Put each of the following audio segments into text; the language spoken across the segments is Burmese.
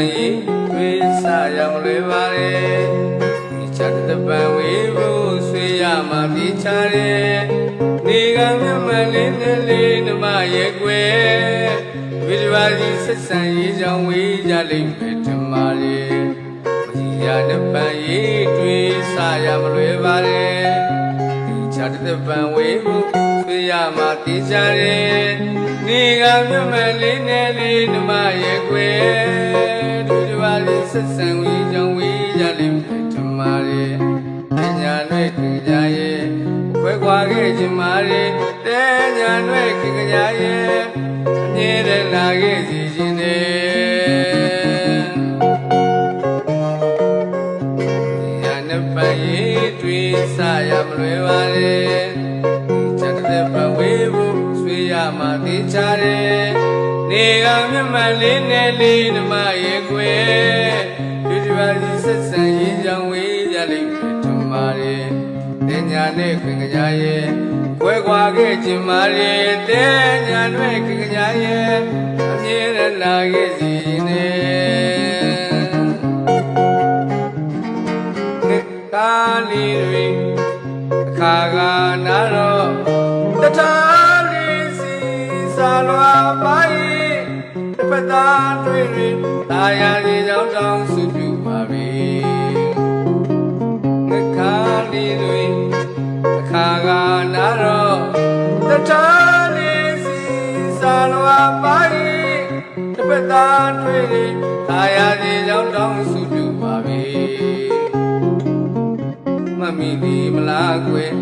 ဤဝိစရောင်လေးပါလေဒီချတ်တပံဝေဖို့ဆွေရမှာဒီချရဲနေကမြမလေးနဲ့လေးနမရဲ့ကွယ်ဝိဒဝါစီဆက်ဆံရေးကြောင့်ဝေးကြလိမ့်မယ်ဓမ္မရေမကြီးရတပံရေးတွေ့စရမလွယ်ပါလေဒီချတ်တပံဝေဖို့ဆွေရမှာဒီချရဲနေကမြမလေးနဲ့လေးနမရဲ့ကွယ် ဆက်ဆံရေးကြောင့်ဝေးကြလိမ့်မယ်ထင်ပါလေပညာနဲ့ခင်ကြရဲ့ခွဲခွာခဲ့ခြင်းမာရေတဲညာနဲ့ခင်ကြရဲ့အမြဲတမ်းလာခဲ့စီခြင်းနဲ့ညာနဲ့ပန်ရေးတွေ့ဆရမလွယ်ပါလေချက်တဲ့ပဝေးဖို့ဆွေးရမှာတေချာတယ်နေကမြတ်မလေးနဲ့လေးဓမ္မရဲ့ကွယ်ဒီဒီပါစီ ဆက်ဆံရေးကြောင့်ဝေးကြလိမ့်မယ်ဓမ္မရဲ့တင်ညာနဲ့ခင်ကြရဲ့ခွဲခွာခဲ့ခြင်းမာရဲ့တင်ညာနဲ့ခင်ကြရဲ့အမြဲတမ်းလာခဲ့စီနေနှစ်ကားလေးတွေအခါကနာတော့တထားလေးစီစာလွာပိုင်းတစ်ဖက်သားတွေ့ရင်တာယာစီကြောင်းတောင်း တစ်ဖက်သားတွေ့ရင်တာယာစီကြောင်းတောင်းစုပြုပါပြီမမီဒီမလားကွယ်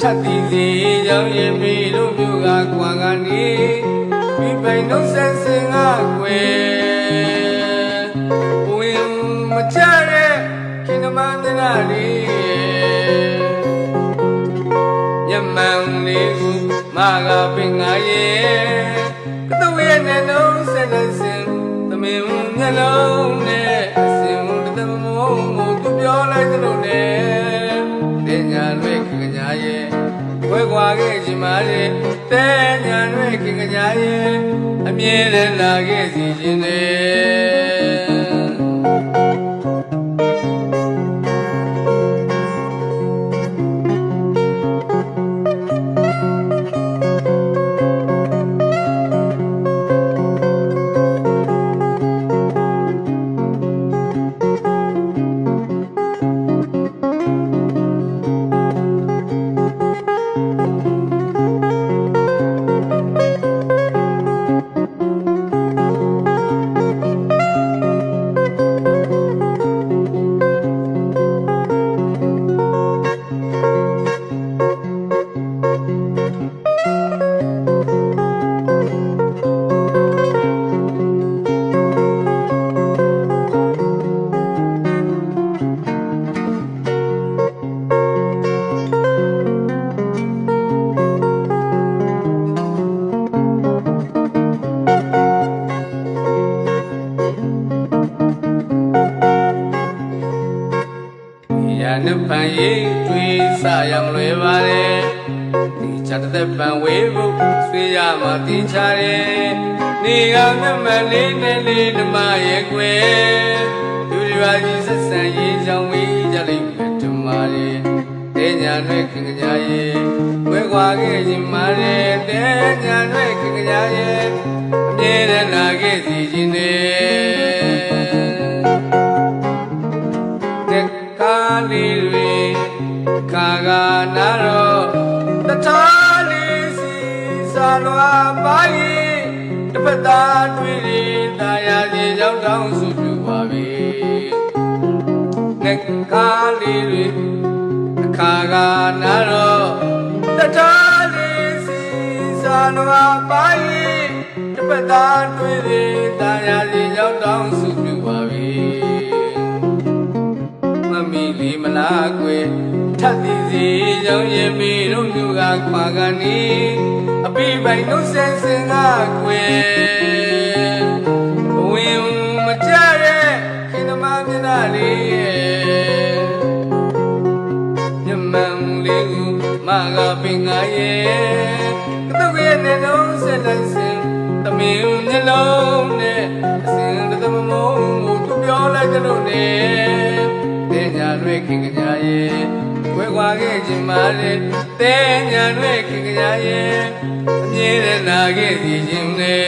ထပ်တီစီကြောင့်ရင်မီတို့မျိုးကကွာကနေမိပိုင်တို့ဆန်းစင်ကကွယ်ဝင်မချတဲ့ခင်မန္တနာလေးညမန်လေးကူမကပင်ငါရဲ့ ခွာခဲ့ခြင်းမာရဲ့တဲညာလွဲခင်ကြရဲ့အမြဲတမ်းလာခဲ့စီခြင်းနဲ့ နပန်ရေးတွေ့ဆရမလွယ်ပါလေဒီချက်တဲ့ပန်ဝေးဖို့ဆွေးရမှာတင်ချတယ်နေကမြတ်မလေးနဲ့လေးဓမ္မရဲ့ကွယ်လူဒီပါကြီးဆက်ဆံရေးကြောင့်ဝေးကြလိမ့်မယ်ဓမ္မရဲ့တဲညာနဲ့ခင်ကြရဲ့ဝဲခွာခဲ့ခြင်းမာရဲ့တဲညာနဲ့ခင်ကြရဲ့အမြဲတမ်းလာခဲ့စီခြင်းနဲ့ ခါကနာတော့တထားလေးစီစာလွာပိုင်းတစ်ဖက်သားတွေ့ရင်တာယာစီကြောင်းတောင်းစုပြပါပြီတဲ့ကားလေးတွေခါကနာတော့တထားလေးစီစာလွာပိုင်းတစ်ဖက်သားတွေ့ရင်တာယာစီကြောင်းတောင်းစုပြပါပြီမမီလီမလားကွယ် ထပ်သည်စီကြောင့်ရင်မီတို့မျိုးကခွာကနေအပိပိုင်တို့ဆင်းစင်ကကွယ်ဘဝင်မကြတဲ့ခင်သမားမျက်နှာလေးရဲ့မြမန်လေးကူမကပင်ငါရဲ့ကတုတ်ရဲ့နေလုံးဆက်လက်စင်သမင်မျက်လုံးနဲ့အစင်သမမုံကိုသူပြောလိုက်ကြလို့နဲ့တင်ညာလွဲခင်ကြရဲ့ ဝဲဝဲခွာခဲ့ခြင်းပါလေတဲညာတွေခင်ကြရဲ့အမြဲတမ်းနာခဲ့စီခြင်းလေ